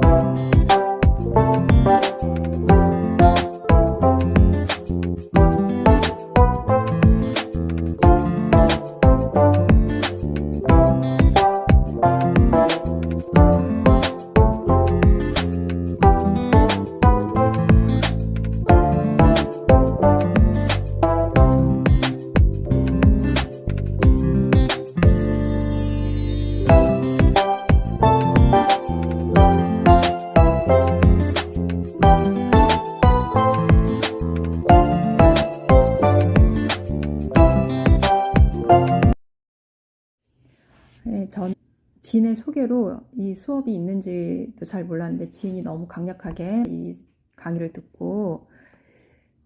Thank you. 네, 전 진의 소개로 이 수업이 있는지도 잘 몰랐는데 지인이 너무 강력하게 이 강의를 듣고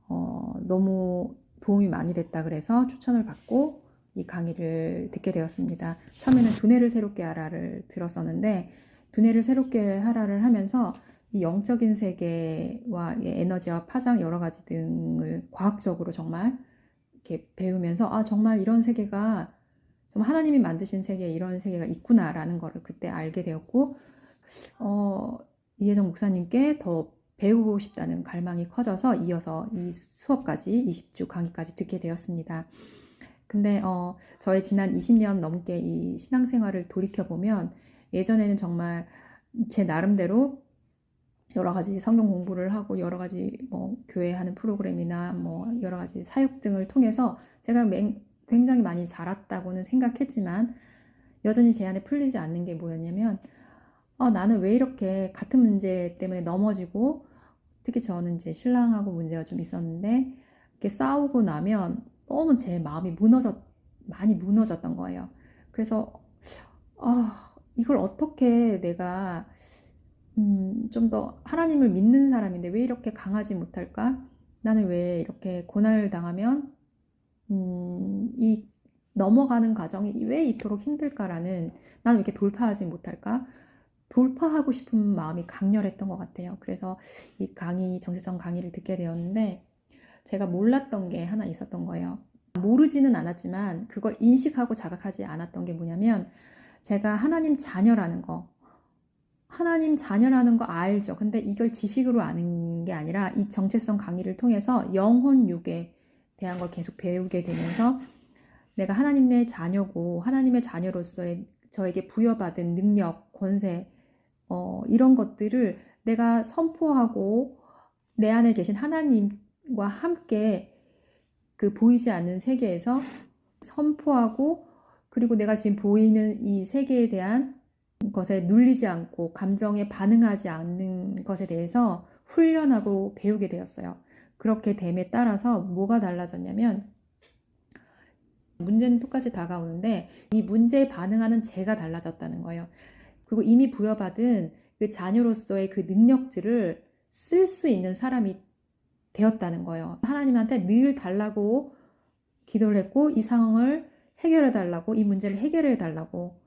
어, 너무 도움이 많이 됐다 그래서 추천을 받고 이 강의를 듣게 되었습니다. 처음에는 두뇌를 새롭게 하라를 들었었는데 두뇌를 새롭게 하라를 하면서 이 영적인 세계와 이 에너지와 파장 여러 가지 등을 과학적으로 정말 이렇게 배우면서 아 정말 이런 세계가 좀 하나님이 만드신 세계에 이런 세계가 있구나라는 거를 그때 알게 되었고 어, 이혜정 목사님께 더 배우고 싶다는 갈망이 커져서 이어서 이 수업까지 20주 강의까지 듣게 되었습니다. 근데 어, 저의 지난 20년 넘게 이 신앙생활을 돌이켜 보면 예전에는 정말 제 나름대로 여러 가지 성경 공부를 하고 여러 가지 뭐 교회 하는 프로그램이나 뭐 여러 가지 사역 등을 통해서 제가 맹, 굉장히 많이 자랐다고는 생각했지만 여전히 제 안에 풀리지 않는 게 뭐였냐면 어, 나는 왜 이렇게 같은 문제 때문에 넘어지고 특히 저는 이제 신랑하고 문제가 좀 있었는데 이렇게 싸우고 나면 너무 제 마음이 무너졌 많이 무너졌던 거예요. 그래서 아 이걸 어떻게 내가 음, 좀 더 하나님을 믿는 사람인데 왜 이렇게 강하지 못할까? 나는 왜 이렇게 고난을 당하면 음, 이 넘어가는 과정이 왜 이토록 힘들까라는 나는 왜 이렇게 돌파하지 못할까? 돌파하고 싶은 마음이 강렬했던 것 같아요. 그래서 이 강의, 정체성 강의를 듣게 되었는데 제가 몰랐던 게 하나 있었던 거예요. 모르지는 않았지만 그걸 인식하고 자각하지 않았던 게 뭐냐면 제가 하나님 자녀라는 거, 하나님 자녀라는 거 알죠. 근데 이걸 지식으로 아는 게 아니라 이 정체성 강의를 통해서 영혼 육에 대한 걸 계속 배우게 되면서 내가 하나님의 자녀고 하나님의 자녀로서의 저에게 부여받은 능력, 권세, 어, 이런 것들을 내가 선포하고 내 안에 계신 하나님과 함께 그 보이지 않는 세계에서 선포하고 그리고 내가 지금 보이는 이 세계에 대한 것에 눌리지 않고 감정에 반응하지 않는 것에 대해서 훈련하고 배우게 되었어요. 그렇게 됨에 따라서 뭐가 달라졌냐면 문제는 똑같이 다가오는데 이 문제에 반응하는 제가 달라졌다는 거예요. 그리고 이미 부여받은 그 자녀로서의 그 능력들을 쓸 수 있는 사람이 되었다는 거예요. 하나님한테 늘 달라고 기도를 했고 이 상황을 해결해 달라고 이 문제를 해결해 달라고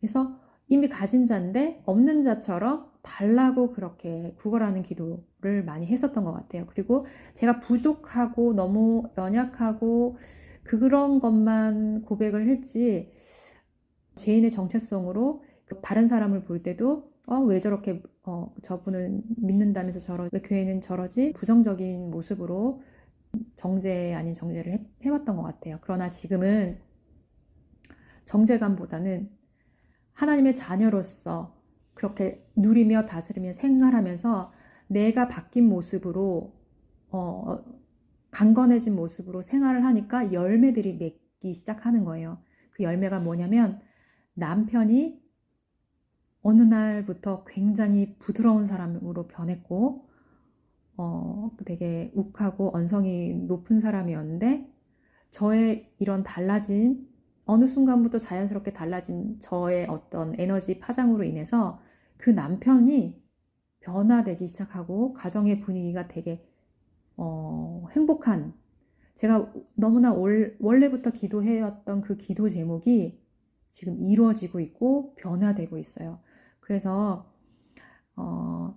그래서 이미 가진 자인데 없는 자처럼 달라고 그렇게 구걸하는 기도 를 많이 했었던 것 같아요. 그리고 제가 부족하고 너무 연약하고 그런 것만 고백을 했지 죄인의 정체성으로 다른 사람을 볼 때도 어, 왜 저렇게 어, 저분은 믿는다면서 저러 왜 교회는 저러지 부정적인 모습으로 정죄 아닌 정죄를 해, 해왔던 것 같아요. 그러나 지금은 정죄감보다는 하나님의 자녀로서 그렇게 누리며 다스리며 생활하면서 내가 바뀐 모습으로 어, 강건해진 모습으로 생활을 하니까 열매들이 맺기 시작하는 거예요. 그 열매가 뭐냐면 남편이 어느 날부터 굉장히 부드러운 사람으로 변했고 어, 되게 욱하고 언성이 높은 사람이었는데 저의 이런 달라진 어느 순간부터 자연스럽게 달라진 저의 어떤 에너지 파장으로 인해서 그 남편이 변화되기 시작하고 가정의 분위기가 되게 어, 행복한 제가 너무나 올, 원래부터 기도해왔던 그 기도 제목이 지금 이루어지고 있고 변화되고 있어요. 그래서 어,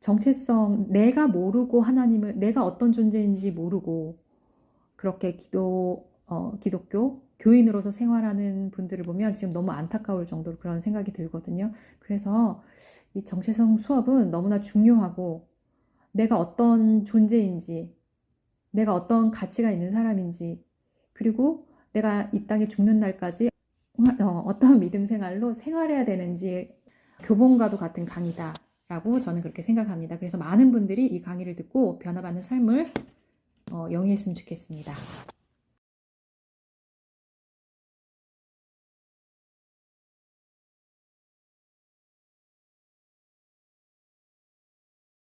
정체성 내가 모르고 하나님을 내가 어떤 존재인지 모르고 그렇게 기도 어, 기독교 교인으로서 생활하는 분들을 보면 지금 너무 안타까울 정도로 그런 생각이 들거든요. 그래서 이 정체성 수업은 너무나 중요하고 내가 어떤 존재인지, 내가 어떤 가치가 있는 사람인지, 그리고 내가 이 땅에 죽는 날까지 어, 어떤 믿음 생활로 생활해야 되는지 교본과도 같은 강의다 라고 저는 그렇게 생각합니다. 그래서 많은 분들이 이 강의를 듣고 변화받는 삶을 어, 영위했으면 좋겠습니다.